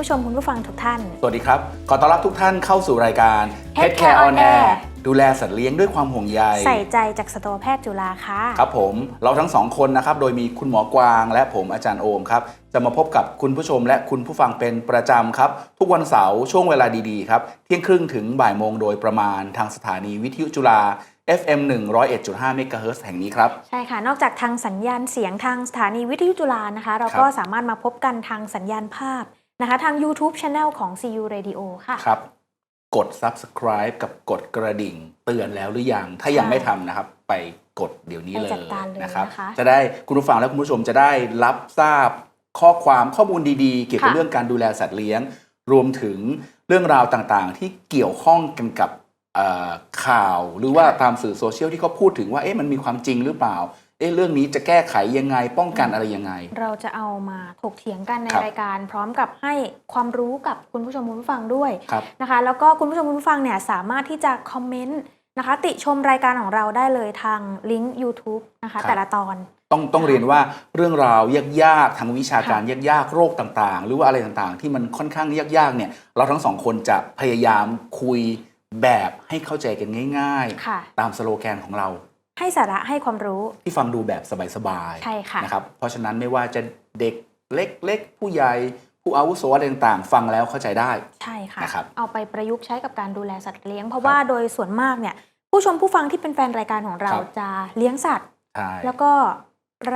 วัสดีค่ะคุณผู้ชมคุณผู้ฟังทุกท่าน สวัสดีครับ ขอต้อนรับทุกท่านเข้าสู่รายการ Pet Care on Air ดูแลสัตว์เลี้ยงด้วยความห่วงใย ใส่ใจจากสัตวแพทย์จุฬาค่ะ ครับผม เราทั้งสองคนนะครับ โดยมีคุณหมอกวางและผมอาจารย์โอมครับ จะมาพบกับคุณผู้ชมและคุณผู้ฟังเป็นประจำครับ ทุกวันเสาร์ช่วงเวลาดีๆครับ เที่ยงครึ่งถึงบ่ายโมงโดยประมาณทางสถานีวิทยุจุฬา FM 101.5เมกะเฮิรตซ์แห่งนี้ครับ ใช่ค่ะ นอกจากทางสัญญาณเสียงทางสถานีวิทยุจุฬานะคะ เราก็สามารถมาพบกันทางสัญญาณภาพ นะคะทาง YouTube Channel ของ CU Radio ค่ะ ครับ กด subscribe กับกดกระดิ่งเตือนแล้วหรือยัง ถ้ายังใช่ไม่ทำนะครับ ไปกดเดี๋ยวนี้ไปเลยจัดการเลยนะครับ นะคะจะได้คุณผู้ฟังและคุณผู้ชมจะได้รับทราบข้อความข้อมูลดีๆ เกี่ยวกับค่ะ เรื่องการดูแลสัตว์เลี้ยง รวมถึงเรื่องราวต่างๆ ที่เกี่ยวข้องกันกับเอ่อข่าว หรือว่าตามสื่อโซเชียลที่เขาพูดถึงว่าเอ๊ะมันมีความจริงหรือเปล่า เอ๊ะเรื่องนี้จะแก้ไขยังไงป้องกันอะไรยังไง เราจะเอามาถกเถียงกันในครับรายการ พร้อมกับให้ความรู้กับคุณผู้ชมคุณผู้ฟังด้วยครับนะคะ แล้วก็คุณผู้ชมคุณผู้ฟังเนี่ยสามารถที่จะคอมเมนต์นะคะ ติชมรายการของเราได้เลยทางลิงก์ YouTube นะคะ ครับ แต่ละตอน ต้องต้องเรียนว่าเรื่องราวยากๆทางวิชาการยากๆโรคต่างๆ หรือว่าอะไรต่างๆ ที่มันค่อนข้างยากๆเนี่ยเราทั้งสองคนจะพยายามคุยแบบให้เข้าใจกันง่าย ค่ะ ๆ ตามสโลแกนของเรา ให้สาระให้ความรู้ ที่ฟังดูแบบสบายใช่ค่ะๆนะครับเพราะฉะนั้นไม่ว่าจะเด็กเล็กๆ ผู้ใหญ่ผู้อาวุโสอะไรต่างๆ ฟังแล้วเข้าใจได้ใช่ค่ะนะครับเอาไปประยุกต์ใช้กับการดูแลสัตว์เลี้ยง เพราะครับว่าโดยส่วนมากเนี่ยผู้ชมผู้ฟังที่เป็นแฟนรายการของเราครับจะเลี้ยงสัตว์ใช่แล้วก็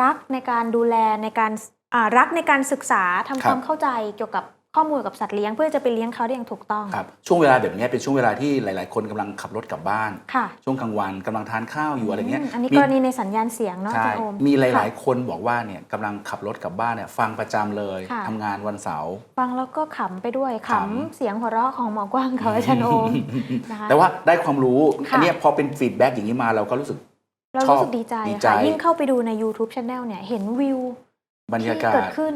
รักในการดูแลในการอ่ารักในการศึกษาทำครับความเข้าใจเกี่ยวกับ ข้อมูลกับสัตว์เลี้ยงเพื่อจะไปเลี้ยงเขาได้อย่างถูกต้อง ครับช่วงเวลาแบบนี้เป็นช่วงเวลาที่หลาย ๆ คนกำลังขับรถกลับบ้าน ค่ะช่วงกลางวันกำลังทานข้าวอยู่อะไรเงี้ยมอันนี้มีกรณีในสัญญาณเสียงเนาะอาใช่จารย์โอม มีหลายค่ะๆคนบอกว่าเนี่ยกำลังขับรถกลับบ้านเนี่ยฟังประจำเลยค่ะ ทำงานวันเสาร์ ฟังแล้วก็ขำไปด้วยขขำเสียงหัวเราะของหมอกว้างเขาอาจารย์โอมนะคะ แต่ว่าได้ความรู้ ค่ะ อันเนี้ยพอเป็นฟีดแบ็กอย่างนี้มาเราก็รู้สึก เราชอบรู้สึกดีใจดีใจ ค่ะยิ่งเข้าไปดูใน YouTube Channel เนี่ยเห็นวิวบรรยาที่กาเกิศ ดขึ้น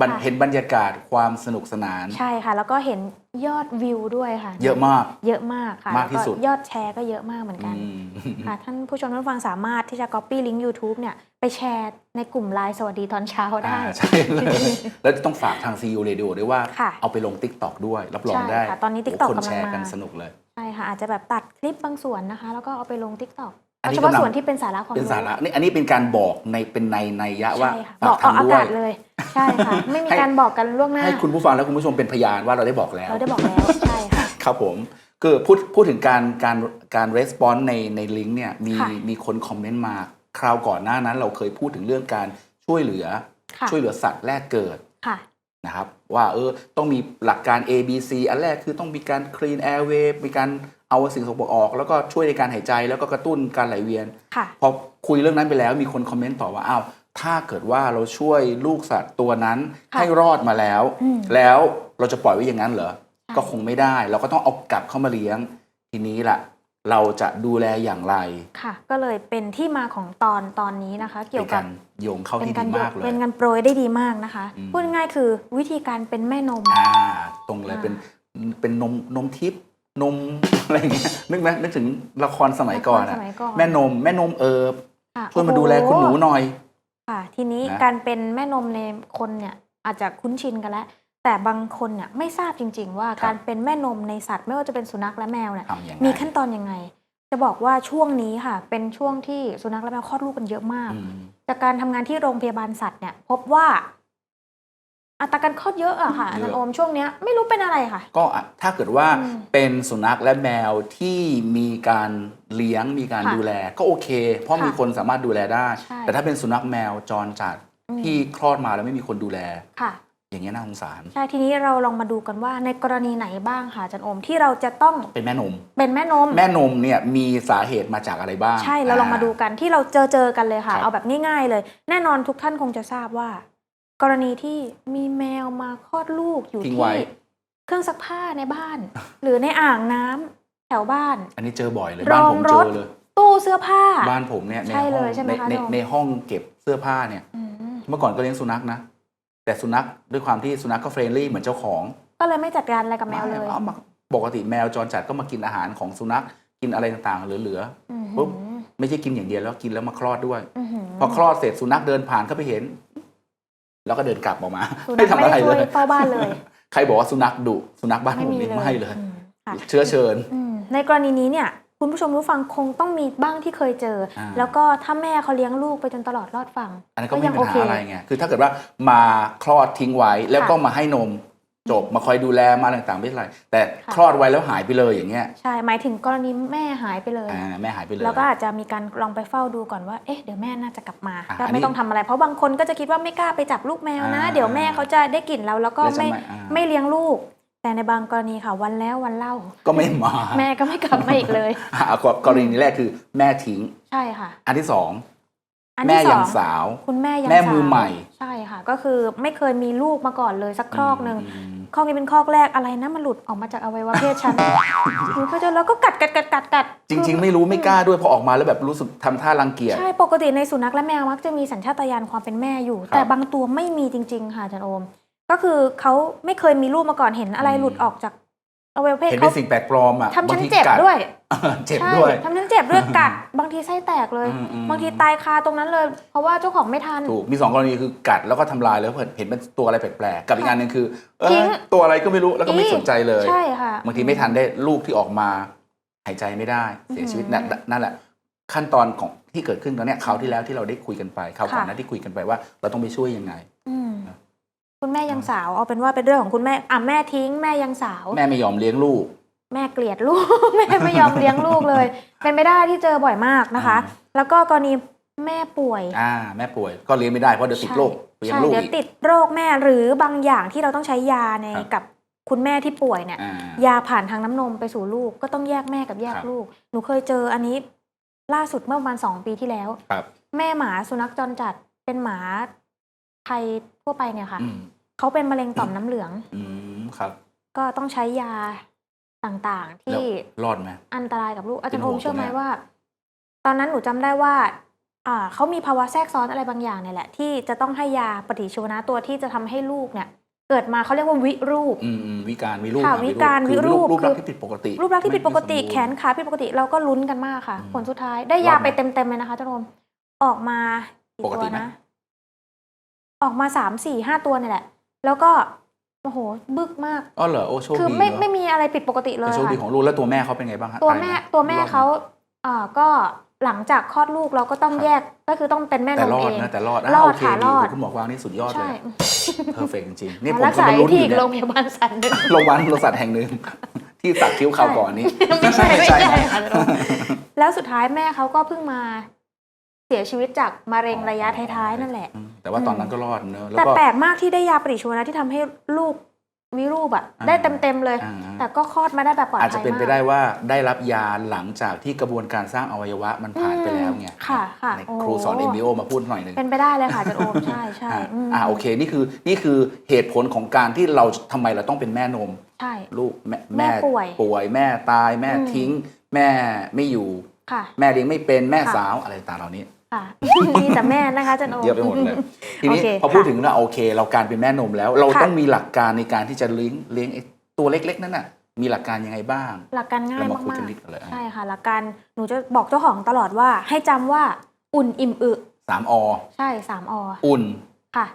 บรรค่ะ เห็นบรรยากาศความสนุกสนาน ใช่ค่ะ แล้วก็เห็นยอดวิวด้วยค่ะเยอะมาก เยอะมากค่ะมากที่สุด แล้วยอดแชร์ก็เยอะมากเหมือนกัน อืม ค่ะ ท่านผู้ชมท่านผู้ฟังสามารถที่จะ copy ลิงก์ YouTube เนี่ยไปแชร์ในกลุ่มไลน์สวัสดีตอนเช้าได้ อ่าใช่เลยแล้วต้องฝากทาง CU Radio ด้วยว่าค่ะเอาไปลง Tik t o อกด้วย รับรองใช่ได้ค่ะตอนนี้โ TikTok คนแชร์กำลังมากันสนุกเลย ใช่ค่ะ อาจจะแบบตัดคลิปบางส่วนนะคะ แล้วก็เอาไปลง TikTok อันเอานี้เฉพาะกำลังส่วนที่เป็นสาระความเป็นรู้สาระนี่อันนี้เป็นการบอกในเป็นในในยะว่าใช่ค่ะฝาบอกออกทำอาด้วยกาศเลย ใช่ค่ะ ไม่มีให้การบอกกันล่วงหน้า ให้คุณผู้ฟังและคุณผู้ชมเป็นพยานว่าเราได้บอกแล้ว เราได้บอกแล้ว ใช่ค่ะ ครับผม คือพูดพูดถึงการการการรีสปอนส์ในในลิงก์เนี่ยมีค่ะมีคนคอมเมนต์มาคราวก่อนหน้านั้น เราเคยพูดถึงเรื่องการช่วยเหลือค่ะช่วยเหลือสัตว์แรกเกิดค่ะนะครับว่าเออต้องมีหลักการ A B C อันแรกคือต้องมีการ clean airway มีการ เอาสิ่งสกปรกออก แล้วก็ช่วยในการหายใจแล้วก็กระตุ้นการไหลเวียนค่ะพอคุยเรื่องนั้นไปแล้วมีคนคอมเมนต์ต่อว่าอ้าวถ้าเกิดว่าเราช่วยลูกสัตว์ตัวนั้นค่ะให้รอดมาแล้วอืมแล้วเราจะปล่อยไว้อย่างนั้นเหรอใช่ก็คงไม่ได้ เราก็ต้องเอากลับเข้ามาเลี้ยงทีนี้ล่ะเราจะดูแลอย่างไร ค่ะ ก็เลยเป็นที่มาของตอนตอนนี้นะคะ เกี่เป็ยนวกักาบรโยงเข้าเป็นที่การดียกมากเลย เป็นการโปรยได้ดีมากนะคะอืมพูดง่ายๆคือวิธีการเป็นแม่นม อ่า ตรงเลยอ่าเป็นเป็นนมนมทิพย์ นมอะไรอย่างเงี้ยนึกไหมนึกถึงละครสมัยก่อนละครอะสมัยก่อน แม่นมแม่นมเอิบค่ะช่วยมาโอ้โดูแลคุณหนูหน่อย ค่ะ ทีนี้นะ การเป็นแม่นมในคนเนี่ยอาจจะคุ้นชินกันแล้ว แต่บางคนเนี่ยไม่ทราบจริง ๆ ว่าการเป็นแม่นมในสัตว์ไม่ว่าจะเป็นสุนัขและแมวเนี่ย ทำยังไงมีขั้นตอนยังไง จะบอกว่าช่วงนี้ค่ะ เป็นช่วงที่สุนัขและแมวคลอดลูกกันเยอะมาก อืม จากการทำงานที่โรงพยาบาลสัตว์เนี่ยพบว่า อัตราการคลอดเยอะอะค่ะอาจารย์โอมช่วงเนี้ยไม่รู้เป็นอะไรค่ะ ก็อะถ้าเกิดว่าอืมเป็นสุนัขและแมวที่มีการเลี้ยงมีการค่ะดูแลก็โอเค เพราะค่ะมีคนสามารถดูแลได้ใช่แต่ถ้าเป็นสุนัขแมวจรจัดอืมที่คลอดมาแล้วไม่มีคนดูแลค่ะอย่างเงี้ยน่าสงสาร ใช่ ทีนี้เราลองมาดูกันว่าในกรณีไหนบ้างค่ะอาจารย์โอมที่เราจะต้องเป็นแม่นม เป็นแม่นม แม่นมเนี่ยมีสาเหตุมาจากอะไรบ้าง ใช่เราลองมาดูกันที่เราเจอเจอกันเลยค่ะครับเอาแบบง่ายๆเลย แน่นอนทุกท่านคงจะทราบว่า กรณีที่มีแมวมาคลอดลูกอยู่ทิ้งที่ไว้ เครื่องซักผ้าในบ้าน หรือในอ่างน้ำแถวบ้าน อันนี้เจอบ่อยเลยรบ้านองผมรเจถอเลย ตู้เสื้อผ้า บ้านผมเนี่ยในใช่ห้เลองยใช่ไหมในคะในโดมในห้องเก็บเสื้อผ้าเนี่ย อืมเมื่อก่อนก็เลี้ยงสุนัขนะ แต่สุนัขด้วยความที่สุนัขก็เฟรนลี่เหมือนเจ้าของก็เลยไม่จัดการอะไรกับแมวเลยอามาปกติแมวจรจัดก็มากินอาหารของสุนัขกินอะไรต่างๆเหลือ อืมปุ๊บ ๆไม่ใช่กินอย่างเดียวแล้วกินแล้วมาคลอดด้วย อื้อหือพอคลอดเสร็จสุนัขเดินผ่านเข้าไปเห็น แแล้วก็เดินกลับออกมาสุนัไม่ขทำไม่อะไรได้เลช่วยยเฝ้าบ้านเลย ใครบอกว่าสุนัขดุสุนัขบ้านไม่ผมมีนี่เลยไม่เลยอืมค่ะเชื้อเชิญอืมในกรณีนี้เนี่ยคุณผู้ชมรู้ฟังคงต้องมีบ้างที่เคยเจออ่าแล้วก็ถ้าแม่เขาเลี้ยงลูกไปจนตลอดรอดฟัง อันนั้นก็ไม่ยัมีโอปัญเคหาอะไรไงคือถ้าเกิดว่ามาคลอดทิ้งไว้แล้วก็มาให้นม จบมาคอยดูแลมาอะไรต่างๆไม่เป็นไรแต่ค่ะคลอดไว้แล้วหายไปเลยอย่างเงี้ยใช่หมายถึงกรณีแม่หายไปเลยอ่าแม่หายไปเลยแล้วก็อาจจะมีการลองไปเฝ้าดูก่อนว่าเอ๊ะเดี๋ยวแม่น่าจะกลับมาอ่าก็อันนี้ไม่ต้องทำอะไร เพราะบางคนก็จะคิดว่าไม่กล้าไปจับลูกแมวนะอ่าเดี๋ยวแม่เขาจะได้กลิ่นเราแล้วก็แล้วจะไม่ไม่อ่าไม่เลี้ยงลูก แต่ในบางกรณีค่ะวันแล้ววันเล่า ก็ไม่มา แม่ก็ไม่กลับมาอีกเลยอ่ากรณีแรกคือแม่ทิ้งใช่ค่ะ อันที่สองอันแม่ที่สยัองงสาว คุณแม่ยังแม่มือสาวใหม่ ใช่ค่ะ ก็คือไม่เคยมีลูกมาก่อนเลยสักครอกหนึ่งม คอกนี้เป็นคอกแรกอะไรนะมันหลุดออกมาจากอวัยวะเพศฉันหนูก็จะแล้วก็กัดกัดกัดกัดกัดจริง ๆ ไม่รู้ไม่กล้าด้วยพอออกมาแล้วแบบรู้สึกทำท่ารังเกียจ ใช่ปกติในสุนัขและแมวมักจะมีสัญชาตญาณความเป็นแม่อยู่ ครับ แต่บางตัวไม่มีจริง ๆ ค่ะอาจันโอม ก็คือเขาไม่เคยมีลูกมาก่อนเห็นอะไรอืมหลุดออกจาก อวัยวะเพศเห็นเขาเป็นสิ่งแปลกปลอมอะทำฉันบางทีเจ็บกัด้วย เจ็บใช่ด้วย ทำฉันเจ็บด้วยกัด บางทีไส้แตกเลย อืมอืม บางทีตายคาตรงนั้นเลย เพราะว่าเจ้าของไม่ทัน ถูกมีสองกรณีคือกัดแล้วก็ทำลายแล้วเห็นเป็นตัวอะไรแปลกๆกับอีกอันหนึ่งคือเอทิ้องตัวอะไรก็ไม่รู้แล้วก็ไม่อีสนใจเลย ใช่ค่ะ บางทีไม่ทันได้ลูกที่ออกมาหายใจไม่ได้ เสียชีวิตอืมนั่นนั่นแหละ ขั้นตอนของที่เกิดขึ้นตอนเนี้ยคราวที่แล้วที่เราได้คุยกันไปคราวก่อนค่ะหนั้นที่คุยกันไปว่า เราต้องไปช่วยยังไง อืมนะ คุณแม่ยังสาวเอาเป็นว่าเป็นเรื่องของคุณแม่อะแม่ทิ้งแม่ยังสาว แม่ไม่ยอมเลี้ยงลูก แม่เกลียดลูก แม่ไม่ยอมเลี้ยงลูกเลย เป็นไม่ได้ที่เจอบ่อยมากนะคะอ่แล้วก็กรณีแม่ป่วย อ่า แม่ป่วยก็เลี้ยงไม่ได้เพราะเดี๋ยวติดโรคเลี้ยงใช่ลูกเดี๋ยวอีกติดโรคแม่หรือบางอย่างที่เราต้องใช้ยาในครับกับคุณแม่ที่ป่วยเนี่ยอ่ายาผ่านทางน้ำนมไปสู่ลูกก็ต้องแยกแม่กับแยกครับลูก หนูเคยเจออันนี้ ล่าสุดเมื่อประมาณสองปีที่แล้วครับแม่หมาสุนัขจรจัดเป็นหมา ไทยทั่วไปเนี่ยค่ะ อืมเขาเป็นมะเร็งต่อมน้ำเหลือง อืมครับ ก็ต้องใช้ยาต่างๆ แล้วที่รอดไหม อันตรายกับลูกอาจารย์เป็นห่โอวงมเชื่อไหมคุณแม่ว่า ตอนนั้นหนูจำได้ว่า อ่าเขามีภาวะแทรกซ้อนอะไรบางอย่างเนี่ยแหละ ที่จะต้องให้ยาปฏิชีวนะตัวที่จะทำให้ลูกเนี่ย เกิดมาเขาเรียกว่าวิรูป อืมอืมวิการวิรูปค่ะอะวิการคือวิรูปรูปลักษณ์คือที่ผิดปกติรูปลักษณ์ที่ผิดปกติไม่ไม่สมบูรณ์ แขนขาผิดปกติเราก็ลุ้นกันมากค่ะ อืมผลสุดท้ายได้ยารอดไหมไปเต็มๆเลยนะคะอาจารย์โอมออกมากี่ปกติตัวไหม นะ ออกมาสามสี่ห้าตัวเนี่ยแหละ แล้วก็โอ้โหบึกมากอ๋อเหรอโอ้โชคคือดีไม่เนอะไม่มีอะไรผิดปกติเลยแต่โชคดีค่ะของลูกแล้วตัวแม่เขาเป็นไงบ้างฮะตัวตายไหแม่ตัวแม่รอดไหเขาเอ่อก็หลังจากคลอดลูกเราก็ต้องครับแยกก็คือต้องเป็นแม่นแต่มรอเอดงนะแต่รอดรอดโอเคค่ะดีรอดคุณหมอกวางนี่สุดยอดเลใช่ยเพอร์เฟกจริงๆนี่ผมรักก็ษามาลุ้นอที่ยู่อีกเนี่ยโรงพยาบาลสันนึงโรงพยาบาลบริษัทแห่งหนึ่งที่สักคิ้วคราวก่อนนี้ไม่ใช่ไม่ใช่ใช่ไหมค่ะแล้วสุดท้ายแม่เขาก็เพิ่งมา เสียชีวิตจากมะเร็งระยะท้ายๆนั่นแหละอืมแต่ว่าตอนนั้นก็รอดเนอะแล้วแต่ก็แปลกมากที่ได้ยาปฏิชีวนะที่ทำให้ลูกวิรูปอะอ่าได้เต็มๆเลยอ่าแต่ก็คลอดมาได้แบบปลอดภัอายจจะเป็นไปมากได้ว่าได้รับยาหลังจากที่กระบวนการสร้างอวัยวะมันผ่านไปแล้วไงค่ะค่ะในโอ้ครูสอน MBO มาพูดหน่อยหนึ่งเป็นไปได้เลยค่ะอาจันโอมใช่ใช่อ่าอืมอ่าโอเคนี่คือนี่คือเหตุผลของการที่เราทำไมเราต้องเป็นแม่นมใช่ลูกแม่แม่ป่วยป่วยแม่ตายแม่อืมทิ้ง แม่ไม่อยู่ค่ะแม่เลี้ยงไม่เป็นแม่ค่ะสาวอะไรต่างๆเหล่านี้ ค่ะมีแต่แม่นะคะอาจันโอมเยอะไปหมดเลยทีนี้โอเคพอพูดค่ะถึงเราโอเค เราการเป็นแม่นมแล้ว เราค่ะต้องมีหลักการในการที่จะเลี้ยงเลี้ยงไอ้ตัวเล็ก ๆ นั่นน่ะมีหลักการยังไงบ้าง หลักการง่ายเรามาคุยมากักนนิดเลยๆใช่ค่ะ หลักการหนูจะบอกเจ้าของตลอดว่า ให้จำว่าอุ่นอิ่มอึสามอใช่สามออุ่นค่ะ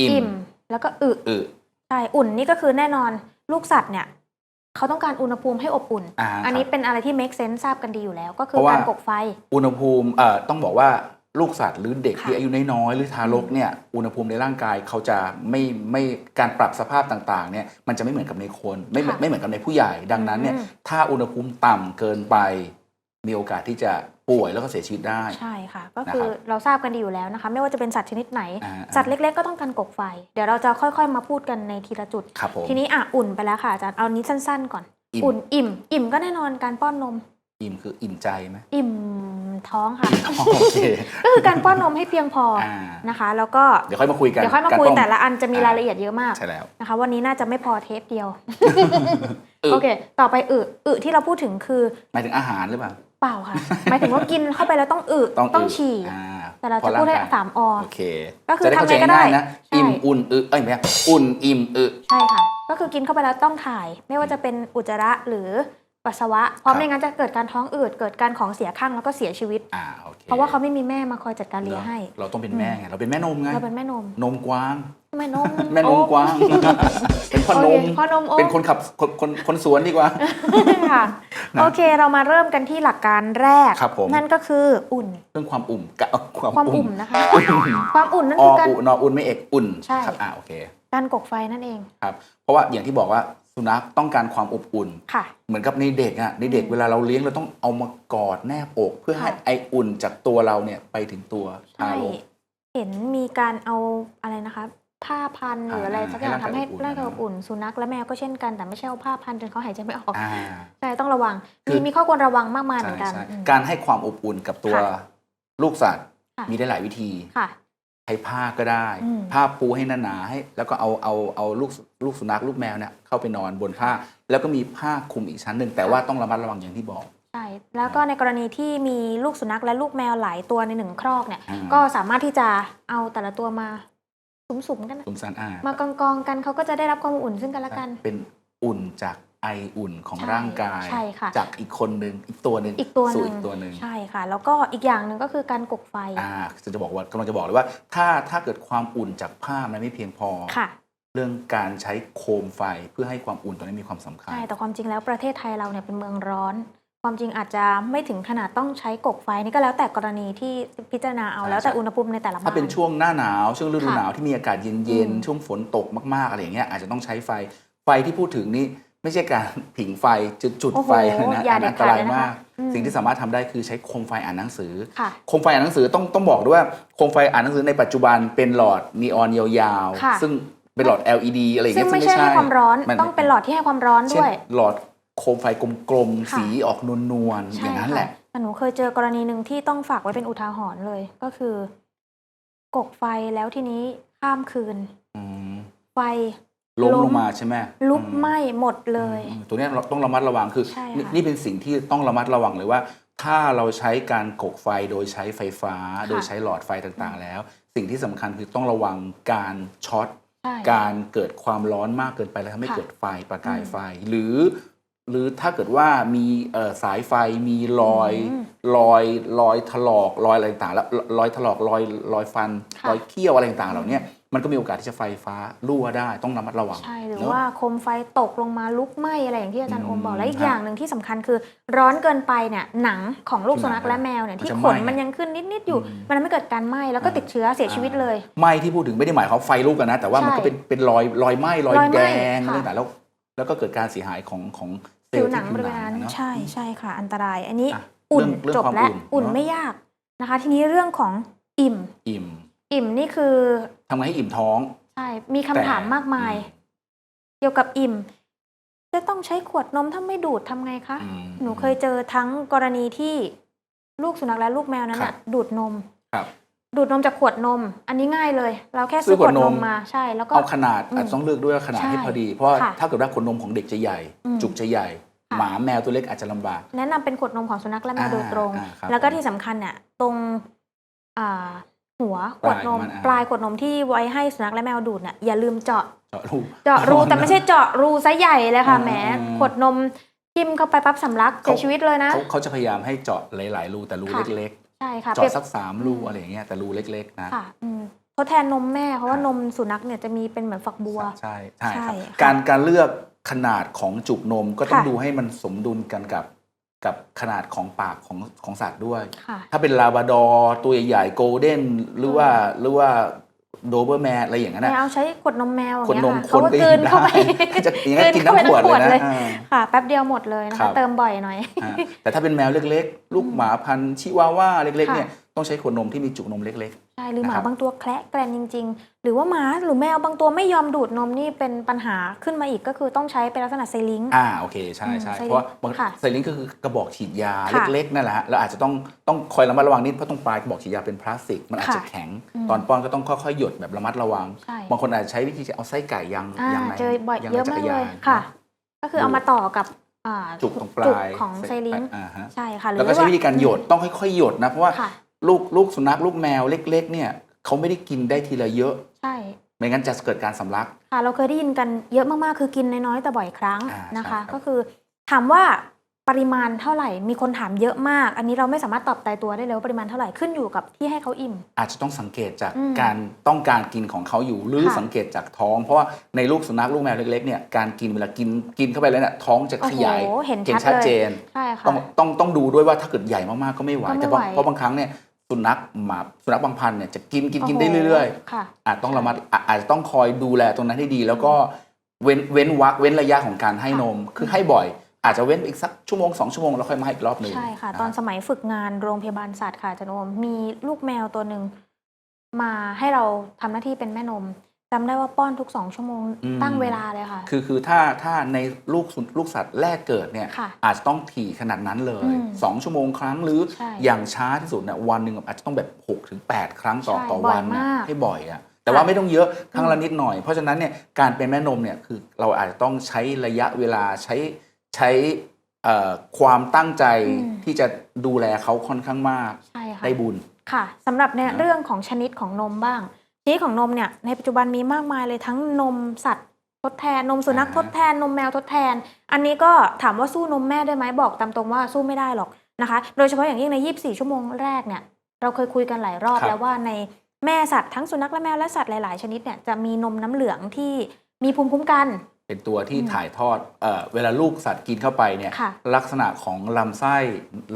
อิ่มแล้วก็อึอึใช่อุ่นนี่ก็คือแน่นอนลูกสัตว์เนี่ย เขาต้องการอุณหภูมิให้อบอุ่น อ่าอันนี้ครับเป็นอะไรที่ make sense ทราบกันดีอยู่แล้ว ก็คืเพอราะว่า การกกไฟ อุณหภูมิเอ่อต้องบอกว่าลูกสัตว์หรือเด็กค่ะ ที่อายุน้อยๆหรือทารกเนี่ยอุณหภูมิในร่างกายเขาจะไม่ไม่การปรับสภาพต่างๆเนี่ยมันจะไม่เหมือนกับในคนไม่เหมือนค่ะไม่เหมือนกับในผู้ใหญ่ดังนั้นเนี่ยอืมถ้าอุณหภูมิต่ำเกินไป มีโอกาสที่จะ ป่วยแล้วก็เสียชีวิตได้ ใช่ค่ะ ก็คือนะครับเราทราบกันดีอยู่แล้วนะคะ ไม่ว่าจะเป็นสัตว์ชนิดไหน อ่าสัตว์เล็กๆก็ต้องการกกไฟ เดี๋ยวเราจะค่อยๆ มาพูดกันในทีละจุด ครับผม ทีนี้อะอุ่นไปแล้วค่ะอาจารย์เอานี้สั้นๆก่อน อิ่ม อุ่นอิ่ม อิ่มก็แน่นอนการป้อนนม อิ่มคืออิ่มใจไหมอิ่มท้องค่ะอ๋อโอเค ก็คือการป้อนนมให้เพียงพออ่านะคะ แล้วก็เดี๋ยวค่อยมาคุยกันเดี๋ยวค่อยมาการคุยป้องแต่ละอันจะมีอ่ารรายละเอียดเยอะมากใช่แล้วนะคะ วันนี้น่าจะไม่พอเทปเดียวอึโอเค ต่อไปอึ อึที่เราพูดถึงคือหมายถึงอาหารหรือเปล่า เปล่าค่ะ หมายถึงว่ากินเข้าไปแล้วต้องอึต้องต้องอึฉี่อ่าแต่เราพอจะพูดให้ร่งกยสามอโอเคก็คือจะได้เข้าใจทำไงก็ได้ง่ายๆนะใช่อิ่มอุ่นอึเอ้ยไม่ใช่อุ่นอิ่มอึใช่ค่ะ ก็คือกินเข้าไปแล้วต้องถ่าย ไม่ว่าจะเป็นอุจจาระหรือ ปัสสาวะ เพราะไม่งั้นจะเกิดการท้องอืดเกิดการของเสียข้างแล้วก็เสียชีวิต อ่าโอเคเพราะว่าเขาไม่มีแม่มาคอยจัดการเลี้ยงให้ เราต้องเป็นแม่ไงเราเป็นแม่นมไงเราเป็นแม่นม นมกว้าง แม่นมแม่นมกวาง เป็นพ่อนโอมเคพ่อนมโอ้เป็นคนขับคนคนคนสวนดีกว่าค่ะนะโอเคเรามาเริ่มกันที่หลักการแรกครับผมนั่นก็คืออุ่นเรื่องความอุ่มกะความความอุ่อุ่มมนะคะ ความอุ่นนั่นอคือการอุ่นออุ่นไม่เอกอุ่นใช่ครับอ่าโอเคการกกไฟนั่นเองครับเพราะว่าอย่างที่บอกว่า สุนัขต้องการความอบอุ่นค่ะเหมือนกับในเด็กอะในเด็กอืมเวลาเราเลี้ยงเราต้องเอามากอดแนบอก เพื่อให้ค่ะไออุ่นจากตัวเราเนี่ยไปถึงตัวทาใช่รกเห็นมีการเอาอะไรนะคะผ้าพันหรืออะไรอ่าสักอย่างให้ทำให้ร่าร่างงกายกาอยอบอบอุ่อุ่นนสุนัขและแมวก็เช่นกันแต่ไม่ใช่เอาผ้าพันจนเขาหายใจไม่ออกอ่าใช่ต้องระวังคือมีมีข้อควรระวังมากมายเหใช่มือนกันใช่อืมการให้ความอบอุ่นกับตัวค่ะลูกสัตว์ค่ะมีได้หลายวิธีค่ะ ใช้ผ้าก็ได้อืมผ้าปูให้หนาๆให้แล้วก็เอาเอาเอาลูกลูกสุนัขลูกแมวเนี่ยเข้าไปนอนบนผ้า แล้วก็มีผ้าคลุมอีกชั้นหนึ่งแต่ว่าต้องระมัดระวังอย่างที่บอกใช่แล้วก็ในกรณีที่มีลูกสุนัขและลูกแมวหลายตัวในหนึ่งครอกเนี่ยอ่าก็สามารถที่จะเอาแต่ละตัวมาสุมๆกันนะสมสารอ่ามากองกองๆกันเขาก็จะได้รับความอบอุ่นซึ่งกันและกัน เป็นอุ่นจาก ไออุ่นของใช่ร่างกาย ใช่ค่ะ จากอีกคนหนึ่งอีกตัวหนึ่งอีกตัวหสู่นึ่งอีกตัวหนึ่งใช่ค่ะ แล้วก็อีกอย่างหนึ่งก็คือการกกไฟอ่าจะบอกว่ากำลังจะบอกเลยว่า ถ้าถ้าเกิดความอุ่นจากผ้ามันไม่เพียงพอ ค่ะ เรื่องการใช้โคมไฟเพื่อให้ความอุ่นตัวนี้มีความสำคัญ ใช่ แต่ความจริงแล้วประเทศไทยเราเนี่ยเป็นเมืองร้อน ความจริงอาจจะไม่ถึงขนาดต้องใช้กกไฟนี่ก็แล้วแต่กรณีที่พิจารณาเอาใช่แล้วแต่ใช่ อุณหภูมิในแต่ละบ้านถ้าเป็นช่วงหน้าหนาว ช่วงฤดูค่ะหนาวที่มีอากาศเย็นอืม ๆ ช่วงฝนตกมากๆอะไรอย่างเงี้ยอาจจะต้องใช้ไฟ ไฟที่พูดถึงนี่ ไม่ใช่การผิงไฟจุดจุดโอ้โหไฟนะอย่าอันเด็อัดนตขาดรายเลยนะคะมาก อืมสิ่งที่สามารถทำได้คือใช้โคมไฟอ่านหนังสือค่ะโคมไฟอ่านหนังสือต้องต้องบอกด้วยว่าโคมไฟอ่านหนังสือในปัจจุบันเป็นหลอดนีออนยาวค่ะ ๆซึ่งเป็นหลอด LED อะไรอย่างซึ่เงี้งยไม่ใช่ให้ความร้อนมันต้องเป็นหลอดที่ให้ความร้อนเช่นด้วย หลอดโคมไฟกลมๆ ค่ะ สีออกนวลๆอย่างนั้นแหละ แต่หนูเคยเจอกรณีหนึ่งที่ต้องฝากไว้เป็นอุทาหรณ์เลย ก็คือกกไฟแล้วทีนี้ข้ามคืน อืมไฟ ล้มล้มลงมาใช่ไหมลุกอืมไหม้หมดเลยอืมตัวเนี้ยเราต้องระมัดระวังคือใช่นี่ค่ะนี่เป็นสิ่งที่ต้องระมัดระวังเลยว่า ถ้าเราใช้การกกไฟโดยใช้ไฟฟ้าค่ะโดยใช้หลอดไฟต่างๆ แล้ว สิ่งที่สำคัญคือต้องระวังการช็อตใช่การเกิดความร้อนมากเกินไปแล้วทำให้ค่ะเกิดไฟประกายอืมไฟหรือ หรือถ้าเกิดว่ามีเอ่อสายไฟมีรอยอืมรอยรอยถลอกรอยอะไรต่างๆแล้วรอยถลอกรอยรอยฟันค่ะรอยเขี้ยวอะไรต่างๆเหล่าเนี้ย มันก็มีโอกาสที่จะไฟฟ้ารั่วได้ต้องระมัดระวัง ใช่ หรือเนอะ ว่าโคมไฟตกลงมาลุกไหม้อะไรอย่างที่อาจารย์อืโอมมบอกและอีกครับอย่างหนึ่งที่สำคัญคือ ร้อนเกินไปเนี่ยหนังของลูกที่สุนัขหนังและแมวเนี่ยมันที่จะขไหม้นมันยังขึ้นนิดๆอยู่ อืมมันทำให้เกิดการไหม้แล้วก็อ่า ติดเชื้อเสียชีวิตเลย ไหม้ที่พูดถึงไม่ได้หมายความไฟลุกกันนะ แต่ว่ามันใช่ก็เป็นเป็นรอยรอยไหม้รอยรอยไหแดม้งค่ะอะไรต่างๆแล้ว แล้วก็เกิดการเสียหายของของเซลผิวล์หนัที่งผิบวริเวณหนันั้งนเนาะใช่ใช่ค่ะ อันตรายอันนี้อะอุ่นเรื่องจบความแล้วอุ่นอุ่นเนอะ ไม่ยากนะคะ ทีนี้เรื่องของอิ่ม อิ่ม อิ่มนี่คือ ทำไงให้อิ่มท้อง ใช่ มีคำแต่ถามมากมายอืมเกี่ยวกับอิ่ม จะต้องใช้ขวดนมถ้าไม่ดูดทำไงคะ อืมหนูเคยเจอทั้งกรณีที่ลูกสุนัขและลูกแมวนั้นครัน่ะบดูดนม ครับ ดูดนมจากขวดนม อันนี้ง่ายเลย เราแค่ซื้ซื้ออขขววดดนนม มมาใช่แล้วก็ เอาขนาดอืมอาจจะต้องเลือกด้วยว่าขนาดใช่ให้พอดี เพราะว่าค่ะถ้าเกิดว่าขวดนมของเด็กจะใหญ่ อืมจุกจะใหญ่ ค่ะ หมาแมวตัวเล็กอาจจะลำบาก แนะนำเป็นขวดนมของสุนัขและแมวอ่าโดยตรง อ่าครับแล้วก็ผมที่สำคัญเนี่ยตรงอ่า หัวขวดนมปลายมันอ่าปลายขวดนมที่ไว้ให้สุนัขและแมวดูดเนี่ยอย่าลืมเจาะเจาะรูเจาะรูแต่ไม่ใช่เจาะรูซะใหญ่เลยค่ะอืมแหมขวดนมจิ้มเข้าไปปั๊บสำลักเขาเสียชีวิตเลยนะเขาเขาจะพยายามให้เจาะหลาย ๆ รูแต่รูค่ะเล็กใช่ค่ะๆเปรียเจาะบสักสามรูอะไรอย่างเงี้ยแต่รูเล็ก ๆ นะค่ะอืมทดแทนนมแม่เพราะว่าครับนมสุนัขเนี่ยจะมีเป็นเหมือนฝักบัวใช่ใช่ครับใช่ค่ะการการเลือกขนาดของจุกนมก็ต้องค่ะดูให้มันสมดุลกันกับ กับขนาดของปากของของสัตว์ด้วยค่ะถ้าเป็นลาบราดอร์ตัวใหญ่ๆโกลเด้นหรือว่าหรือว่าโดเบอร์แมนอะไรอย่างนั้นไม่นะเอาใช้ขวดนมแมวอย่างคนเงี้ยนมค่ะคเขานก็ก็กลืนเข้าไปได้จะอย่างนั้นกินทั้งขวดเลยนะอ่าค่ะแป๊บเดียวหมดเลยนะครัคะบเติมบ่อยหน่อยอ่าแต่ถ้าเป็นแมวเล็กๆ ลูกหมาพันธุ์ชิวาว่าเล็กๆค่ะเนี่ย ต้องใช้ขวดนมที่มีจุกนมเล็กใช่หรือหมานะครับบางตัวแคละแกรนจริง ๆ หรือว่าหมาหรือแมวบางตัวไม่ยอมดูดนมนี่เป็นปัญหาขึ้นมาอีกก็คือต้องใช้เป็นลักษณะไซลิงค์ๆอ่าโอเคใช่ใช่อืมไซลิงเพราะว่าบางค่ะไซลิงก็คือกระบอกฉีดยาค่ะเล็กๆนั่นแหละฮะแล้วอาจจะต้องต้องคอยระมัดระวังนิดเพราะตรงปลายกระบอกฉีดยาเป็นพลาสติกมันอาจจะค่ะแข็งอืมตอนป้อนก็ต้องค่อยๆหยดแบบระมัดระวังใช่บางคนอาจจะใช้วิธีเอาไส้ไก่ยังอ่ายังในเจอบ่อยยังเยในอะจัมากรเลยานค่ะ ก็คือเอามาต่อกับอ่าจุกตรงปลายของไซลิงค์อ่าฮะใช่ค่ะหรืแล้วก็ใช้วิธีการหยดต้องค่อยๆหยดนะ เพราะว่าค่ะ ลูกลูกสุนัขลูกแมวเล็ก ๆ เนี่ยเขาไม่ได้กินได้ทีละเยอะ ใช่ ไม่งั้นจะเกิดการสำลัก ค่ะ เราเคยได้ยินกันเยอะมาก ๆ คือกินน้อยๆแต่บ่อยครั้งอ่านะคะ ใช่ครับ ก็คือถามว่าปริมาณเท่าไหร่ มีคนถามเยอะมาก อันนี้เราไม่สามารถตอบตายตัวได้เลยว่าปริมาณเท่าไหร่ขึ้นอยู่กับที่ให้เขาอิ่ม อาจจะต้องสังเกตจากอืมการต้องการกินของเขาอยู่หรือค่ะสังเกตจากท้อง เพราะว่าในลูกสุนัขลูกแมวเล็กๆเนี่ยการกินเวลากินกินเข้าไปแล้วเนี่ยท้องจะโอ้ขโหยายเห็นเห็นชัดชัดเลย เจน ใช่ค่ะ ต้องต้องต้องดูด้วยว่าถ้าเกิดใหญ่มากๆก็ไม่ไหวก็ไม่แต่บางไหวเพราะบางครั้งเนี่ย สุนัขหมาสุนัขบางพันธุ์เนี่ยจะกินกินกินโโหได้เรื่อยค่ะ ๆอาจต้องระมัดอะอาจจะต้องคอยดูแลตรงนั้นให้ดี แล้วก็เว้นเว้นวักเว้นระยะของการให้ค่ะนม คือให้บ่อย อาจจะเว้นอีกสักชั่วโมงสองชั่วโมงแล้วค่อยมาให้อีกรอบหนึ่งใช่ค่ะนตอนสมัยฝึกงานโรงพยาบาลสัตว์ค่ะอาจันโอมมีลูกแมวตัวหนึ่งมาให้เราทำหน้าที่เป็นแม่นม จำได้ว่าป้อนทุกสองชั่วโมงอืม ตั้งเวลาเลยค่ะ คือคือถ้าถ้าในลูกสุนลูกสัตว์แรกเกิดเนี่ยค่ะอาจจะต้องถี่ขนาดนั้นเลย อืมสองชั่วโมงครั้งหรือใช่อย่างช้าที่สุดเนี่ยวันหนึ่งอาจจะต้องแบบ6กถึงแครั้งต่อใช่ต่อบ่อยวันเนี่ยมากให้บ่อยอะแต่ว่าค่ะไม่ต้องเยอะครั้งละนิดหน่อย เพราะฉะนั้นเนี่ยการเป็นแม่นมเนี่ยคือเราอาจจะต้องใช้ระยะเวลาใช้ใช้เอ่อความตั้งใจอืม ที่จะดูแลเขาค่อนข้างมากใช่ค่ะ ได้บุญ ค่ะสำหรับในนะเรื่องของชนิดของนมบ้าง ชนิดของนมเนี่ยในปัจจุบันมีมากมายเลยทั้งนมสัตว์ทดแทนนมสุนัขทดแทนนมแมวทดแทน อันนี้ก็ถามว่าสู้นมแม่ได้ไหมบอกตามตรงว่าสู้ไม่ได้หรอกนะคะ โดยเฉพาะอย่างยิ่งใน 24 ชั่วโมงแรกเนี่ยเราเคยคุยกันหลายรอบครับแล้วว่าในแม่สัตว์ทั้งสุนัขและแมวและสัตว์หลาย ๆ ชนิดเนี่ยจะมีนมน้ำเหลืองที่มีภูมิคุ้มกัน เป็นตัวที่อืมถ่ายทอดเอ่อเวลาลูกสัตว์กินเข้าไปเนี่ยค่ะลักษณะของลำไส้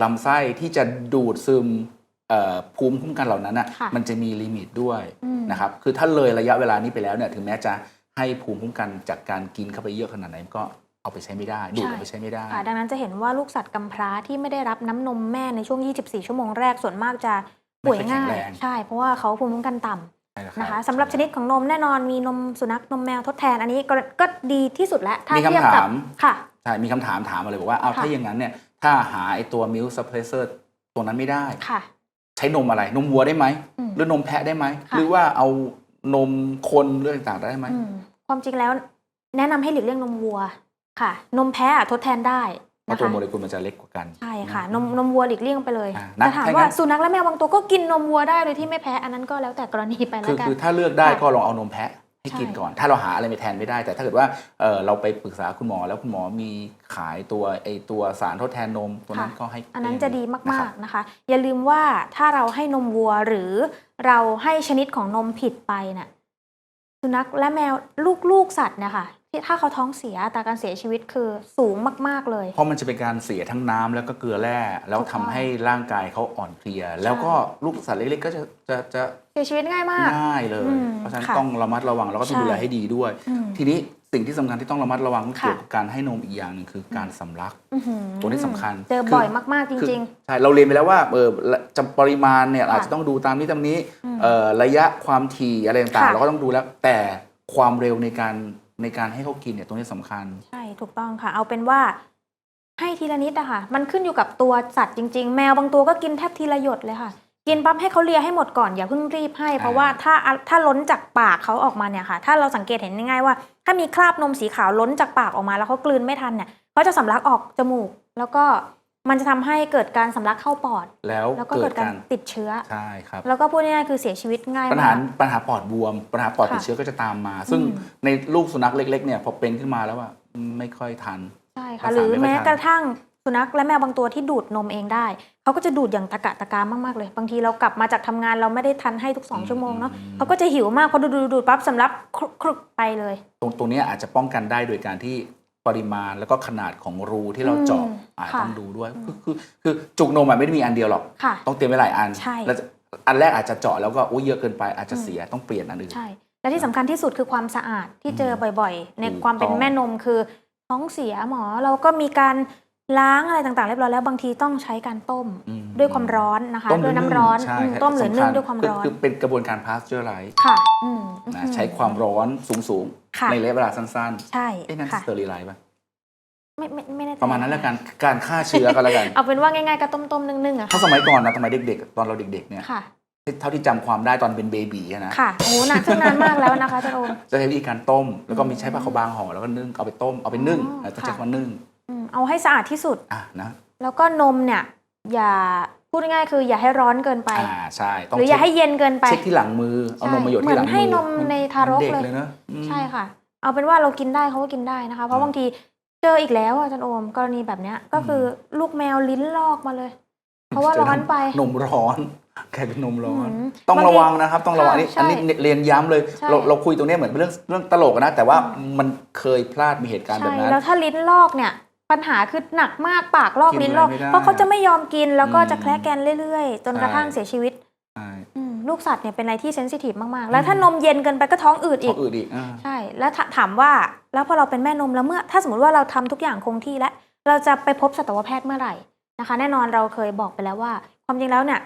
ลำไส้ที่จะดูดซึมเอ่อ ภูมิคุ้มกันเหล่านั้นน่ะค่ะมันจะมีลิมิตด้วยอืมนะครับคือถ้าเลยระยะเวลานี้ไปแล้วเนี่ยถึงแม้จะให้ภูมิคุ้มกันจากการกินเข้าไปเยอะขนาดไหนก็เอาไปใช้ไม่ได้ดูดเอาไปใช้ไม่ได้ค่ะดังนั้นจะเห็นว่าลูกสัตว์กำพร้าที่ไม่ได้รับน้ำนมแม่ในช่วง 24 ชั่วโมงแรกส่วนมากจะป่วยง่ายไม่ค่อยแข็งแรงใช่ เพราะว่าเขาภูมิคุ้มกันต่ำใช่แล้วนะคะสำหรับชนิดของนมแน่นอนมีนมสุนัขนมแมวทดแทน อันนี้ก็ก็ดีที่สุดแล้วถ้ามีเทียบคำกัถามค่ะใช่มีคำถามถามมาเลยบอกว่าเอาค่ะถ้าอย่างนั้นเนี่ยถ้าหาไอตัวมิลซัพเพรสเซอร์ตัวนั้นไม่ได้ค่ะ ใช้นมอะไร นมวัวได้ไหมอืมหรือนมแพะได้ไหมค่ะหรือว่าเอานมคนเรื่องต่างๆได้ไหมอืมความจริงแล้ว แนะนำให้หลีกเลี่ยงนมวัวค่ะ นมแพะอะทดแทนได้เพราะนะตัวคะโมเลกุลมันจะเล็กกว่ากันใช่ค่ะ นมนมวัวหลีกเลี่ยงไปเลยอ่านะแต่ถามถ้างั้นว่าสุนัขและแมวบางตัวก็กินนมวัวได้โดยที่ไม่แพ้อันนั้นก็แล้วแต่กรณีไปแล้คืวอกันคือถ้าเลือกได้ค่ะก็ลองเอานมแพะ ให้กินใช่ก่อน ถ้าเราหาอะไรไปแทนไม่ได้ แต่ถ้าเกิดว่าเอ่อเราไปปรึกษาคุณหมอแล้วคุณหมอมีขายตัวไอตัวสารทดแทนนมตัวนั้นก็ให้อันนั้นจะดีนมาครักบๆนะคะ อย่าลืมว่าถ้าเราให้นมวัวหรือเราให้ชนิดของนมผิดไปน่ะสุนัขและแมวลูกๆสัตว์เนี่ยค่ะที่ถ้าเขาท้องเสียอัตราการเสียชีวิตคือสูงมาก ๆ เลย เพราะมันจะเป็นการเสียทั้งน้ำแล้วก็เกลือแร่แล้วถูกต้ทำองให้ร่างกายเขาอ่อนเพลีย แล้วก็ลูกสัตว์เล็กๆก็จะจะจะเสียชีวิตง่ายมาก ง่ายเลย อืมเพราะฉะนั้นค่ะต้องระมัดระวังแล้วก็ต้องใช่ดูแลให้ดีด้วย อืมทีนี้สิ่งที่สำคัญที่ต้องระมัดระวังก็ค่ะ เกี่ยวกับการให้นมอีกอย่างหนึ่งคือการสำลัก อื้อหือตัวนี้สำคัญเจอคือ บ่อยมาก ๆ จคือริง ใช่เราเรียนไปแล้วว่าเออจำปริมาณเนี่ยค่ะอาจจะต้องดูตามนี้ตามนี้อืมเอ่อระยะความถี่อะไรต่างๆค่ะ เราก็ต้องดูแล้วแต่ความเร็วในการในการให้เขากินเนี่ยตรงนี้สำคัญ ๆ ใช่ถูกต้องค่ะ เอาเป็นว่า ให้ทีละนิดอะค่ะ มันขึ้นอยู่กับตัวสัตว์จริง ๆ แมวบางตัวก็กินแทบทีละหยดเลยค่ะ กินปั๊บให้เขาเลียให้หมดก่อนอย่าเพิ่งรีบให้ เพราะว่าถ้าถ้าล้นจากปากเขาออกมาเนี่ยค่ะ ถ้าเราสังเกตเห็นง่ายๆว่า ถ้ามีคราบนมสีขาวล้นจากปากออกมาแล้วเขากลืนไม่ทันเนี่ยเขาจะสำลักออกจมูก แล้วก็มันจะทำให้เกิดการสำลักเข้าปอด แล้วแล้วก็เกิเกิดดการการติดเชื้อใช่ครับแล้วก็พูดง่ายๆคือเสียชีวิตง่ายปัญหามากปัญหาปอดบวม ปัญหาปอดค่ะติดเชื้อก็จะตามมา ซึ่งอืมในลูกสุนัขเล็กๆเนี่ยพอเป็นขึ้นมาแล้วว่าไม่ค่อยทันใช่รัค่ะกษาหรือไม่ค่อยแม้ทันกระทั่ง สุนัขและแมวบางตัวที่ดูดนมเองได้ เขาก็จะดูดอย่างตะกะตะการมากๆเลย บางทีเรากลับมาจากทำงานเราไม่ได้ทันให้ทุกสองชั่วโมงเนาะเขาก็จะหิวมากพอดูดูดูดปั๊บสำลักครุกครุกไปเลย ตรงตรงเนี้ยอาจจะป้องกันได้โดยการที่ปริมาณแล้วก็ขนาดของรูที่เราเจาะอืมอาจค่ะต้องดูด้วยคือคือคือจุกนมอะไม่ได้มีอันเดียวหรอกค่ะต้องเตรียมไว้หลายอันใช่แล้วอันแรกอาจจะเจาะแล้วก็อุ้ยเยอะเกินไปอาจจะเสียต้องเปลี่ยนอันอื่นใช่และที่สำคัญที่สุดคือความสะอาดที่เจอบ่อยๆ ในถูกความเป็นต้องแม่นมคือท้องเสียหมอเราก็มีการ ล้างอะไรต่างๆเรียบร้อยแล้วบางทีต้องใช้การต้มอืมด้วยความร้อนนะคะต้มด้วยน้ำร้อนใช่อืมครับต้มหรือสำนึ่คังญด้วยความร้อนคือเป็นกระบวนการพาสเจอร์ไลท์ค่ะ อืมนะอืมใช้ความร้อนสูงค่ะ ๆ ในระยะเวลาสั้นใช่ๆเอ๊ะนั่นสค่ะเตอร์ลีไลท์ป่ะ ไม่ไม่ไม่แน่ใจประมาณนั้นแล้วกัน การฆ่าเชื้อก็แล้วกัน เอาเป็นว่าง่ายๆก็ต้มๆนึ่งๆอะถ้าค่ะสมัยก่อนนะสมัยเด็กๆ ตอนเราเด็กๆเนี่ยค่ะ เท่าที่จำความได้ตอนเป็นเบบีอะนะค่ะ โอ้โหนานซึ่งนานมากแล้วนะคะอาจารย์โอม จะใช้วิธีการต้ม แล้วก็มีใช้ผ้าขาวบางห่อแล้วก็นึ่งเอาไปต้มเอาไปนึ่งอ๋อเออต้องค่ะใช้คำว่านึ่งอืม เอาให้สะอาดที่สุดอะนะแล้วก็นมเนี่ย อย่าพูดง่ายๆคืออย่าให้ร้อนเกินไป อ่าใช่ต้องหรืออย่าเช็คให้เย็นเกินไปเช็คที่หลังมือเอานมมาหยดเหมืที่อนหลังมือให้นมในทารกด็เลย เลยเนอะอืม ใช่ค่ะ เอาเป็นว่าเรากินได้เขาก็กินได้นะคะ เพราะบางทีเจออีกแล้วอะอาจารย์โอมกรณีแบบเนี้ยก็คือลูกแมวลิ้นลอกมาเลย เพราะว่าร้อนไป นมร้อนกลายเป็นนมร้อน อืมต้องบางทีระวังนะครับ ต้องระวังอันนี้ใช่อันนี้เรียนย้ำเลย ใช่เราเราคุยตรงนี้เหมือนเป็นเรื่องเรื่องตลกนะ แต่ว่ามันเคยพลาดมีเหตุการณ์แบบใช่นั้น แล้วถ้าลิ้นลอกเนี่ย ปัญหาคือหนักมากปากลอกกินลิ้นลอก อะไรไม่ได้เพราะเขาจะไม่ยอมกินแล้วก็อืมจะแคระแกนเรื่อยๆ จนกระทั่งใช่ เสียชีวิตใช่ อืมลูกสัตว์เนี่ยเป็นอะไรที่เซนซิทีฟมากๆ แล้วถ้านมเย็นเกินไปก็ท้องอืดท้อีอก งอืดอีกอ่า ใช่ แล้วถถามว่าแล้วพอเราเป็นแม่นมแล้วเมื่อ ถ้าสมมติว่าเราทำทุกอย่างคงที่แล้วเราจะไปพบสัตวแพทย์เมื่อไหร่นะคะ แน่นอนเราเคยบอกไปแล้วว่า ความจริงแล้วเนี่ย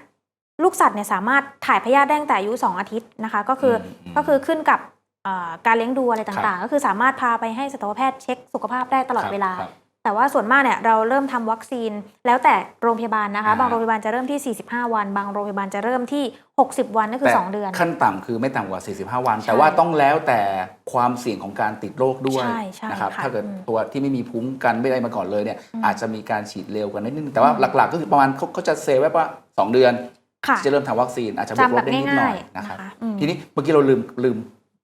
ลูกสัตว์เนี่ยสามารถถ่ายพยาธิได้ตั้งแต่อายุ 2 อาทิตย์นะคะ ก็คืออมก็คือขึ้นกับเอ่อการเลี้ยงดูอะไรครัต่างบๆก็คือสามารถพาไปให้สัตวแพทย์เช็คสุขภาพได้ตลอดเวลา ครับ แต่ว่าส่วนมากเนี่ยเราเริ่มทำวัคซีนแล้วแต่โรงพยาบาลนะคะอ่าบางโรงพยาบาลจะเริ่มที่ 45 วัน บางโรงพยาบาลจะเริ่มที่ 60 วันนั่นคือแต่2เดือน ขั้นต่ำคือไม่ต่ำกว่า 45 วันใช่แต่ว่าต้องแล้วแต่ความเสี่ยงของการติดโรคด้วยใช่ใช่นะครับค่ะถ้าเกิดอืมตัวที่ไม่มีภูมิคุ้มกันไม่ได้มาก่อนเลยเนี่ยอืมอาจจะมีการฉีดเร็วกันนิดนึงแต่ว่าอืมหลักๆ ก็คือประมาณเขาเขาจะเซฟไว้ว่า 2 เดือนค่ะที่จะเริ่มทำวัคซีนอาจจะบวกจำลแบบบได้นิดหน่อยง่ายๆนะครับนะคะอืมทีนี้เมื่อกี้เราลืมลืม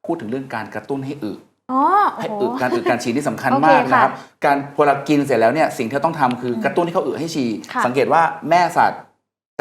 พูดถึงเรื่องการกระตุ้นให้อึ อ๋อโอ้ให้โห อึการอึการฉี่นี่สำคัญโอเคมากนะครับค่ะการพอเรากินเสร็จแล้วเนี่ยสิ่งที่เราต้องทำคืออมกระตุ้นให้เขาอึให้ฉี่ค่ะ สังเกตว่าแม่สัตว์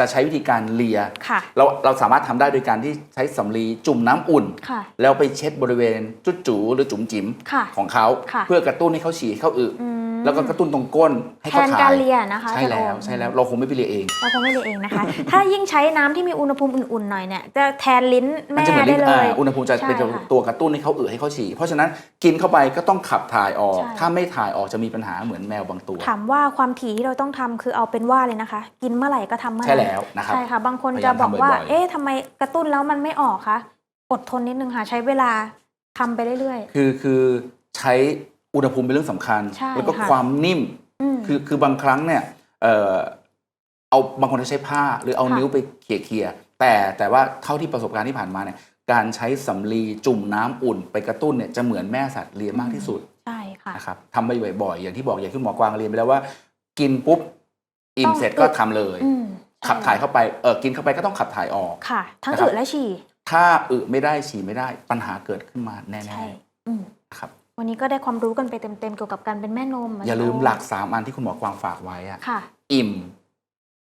จะใช้วิธีการเลีย ค่ะ เราเราสามารถทำได้โดยการที่ใช้สำลีจุ่มน้ำอุ่น ค่ะ แล้วไปเช็ดบริเวณจุดจูหรือจุ๋มจิ๋มค่ะของเขา ค่ะ เพื่อกระตุ้นให้เขาฉี่ให้เขาอึ อืม แล้วก็กระตุ้นตรงก้นให้แทเขานถ่ายการเลียนะคะใช่อาจารย์แล้วโอมใช่แล้วเราคงไม่ไปเลียเอง เราคงไม่เลียเองนะคะ ถ้ายิ่งใช้น้ำที่มีอุณหภูมิอุ่นๆหน่อยเนี่ยจะแทนลิ้นมัแม่จะเหมือนได้ลิ้นเลอ่าย อุณหภูมิจะใช่เป็นค่ะตัวกระตุ้นให้เขาอึให้เขาฉี่เพราะฉะนั้นกินเข้าไปก็ต้องขับถ่ายออก ใช่ ถ้าไม่ถ่ายออกจะมีปัญหาเหมือนแมวบางตัว ถามว่าความถี่ที่เราต้องทำคือเอาเป็นว่าเลยนะคะ กินเมื่อไหร่ก็ทำเมื่อใช่นั้นแล้วนะครับ ใช่ค่ะ บางคนพยาจะยามบอกว่าทำบ่อยๆ เอ๊ะทำไมกระตุ้นแล้วมันไม่ออกคะอดทนนิดนึงค่ะ ใช้เวลาทำไปเรื่อย คือคือใช้ อุณหภูมิเป็นเรื่องสำคัญใช่แล้วก็ค่ะความนิ่มๆอืมคือคือบางครั้งเนี่ยเอ่อเอาบางคนจะใช้ผ้าหรือเอาค่ะนิ้วไปเขี่ยเขี่ยๆแต่แต่ว่าเท่าที่ประสบการณ์ที่ผ่านมาเนี่ยการใช้สำลีจุ่มน้ำอุ่นไปกระตุ้นเนี่ยจะเหมือนแม่สัตว์เลียมากที่สุดใช่ค่ะนะครับทำไปบ่อยๆอย่างที่บอกอย่างที่หมอกวางเรียนไปแล้วว่า กินปุ๊บอิ่มต้องเสร็จก็อึทำเลยอืมขับถ่ายเข้าไปเออกินเข้าไปก็ต้องขับถ่ายออกค่ะ ทั้งนะครับอึและฉี่ถ้าอึไม่ได้ฉี่ไม่ได้ปัญหาเกิดขึ้นมาแน่ใช่ๆอืมนะครับ วันนี้ก็ได้ความรู้กันไปเต็มๆเกี่ยวกับการเป็นแม่นมอย่าลืมหลักสามอันที่คุณหมอกวางฝากไว้อะค่ะ อิ่ม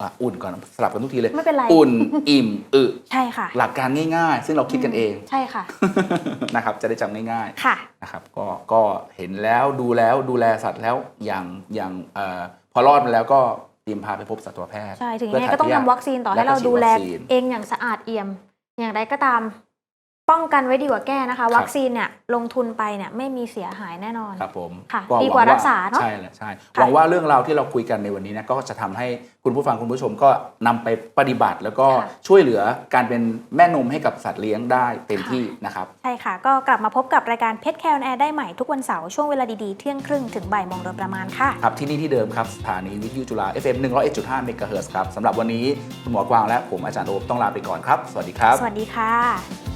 อะอุ่นก่อนสลับกันทุกทีเลยไม่เป็นไรอุ่นอิ่มอึใช่ค่ะ หลักการง่าย ๆ ซึ่งเราคิดกันเองใช่ค่ะนะครับจะได้จำง่ายค่ะๆนะครับก็ก็เห็นแล้วดูแล้วดูแลสัตว์แล้วอย่างอย่างเอ่อพอรอดมาแล้วก็เตรียมพาไปพบสัตวแพทย์ใช่ถึงเพื่ยังไงก็ต้องถ่ายพยาธิทำวัคซีนต่อให้แล้วก็เราดูแลฉีดวัคซีนเองอย่างสะอาดเอี่ยม อย่างไรก็ตาม ป้องกันไว้ดีกว่าแก้นะคะ วัคซีนเนี่ยลงทุนไปเนี่ยไม่มีเสียหายแน่นอนครับผมค่ะหงดีกว่ารักษาเนอะใช่แหละใช่ค่ะหวังว่าเรื่องราวที่เราคุยกันในวันนี้นะก็จะทำให้คุณผู้ฟังคุณผู้ชมก็นำไปปฏิบัติ แล้วก็ค่ะช่วยเหลือการเป็นแม่นมให้กับสัตว์เลี้ยงได้เต็มที่นะครับใช่ค่ะ ก็กลับมาพบกับรายการเพชรแคลแอร์ได้ใหม่ทุกวันเสาร์ช่วงเวลาดีๆเที่ยงครึ่งถึงบ่ายโมงโดยประมาณค่ะครับที่นี่ที่เดิมครับสถานีวิทยุจุฬา FM 101.5เมกะเฮิรตซ์ครับสำหรับวันนี้คุณหมอกวางและผมอาจารย์โอมต้องลาไปก่อนครับ สวัสดีครับ สวัสดีค่ะ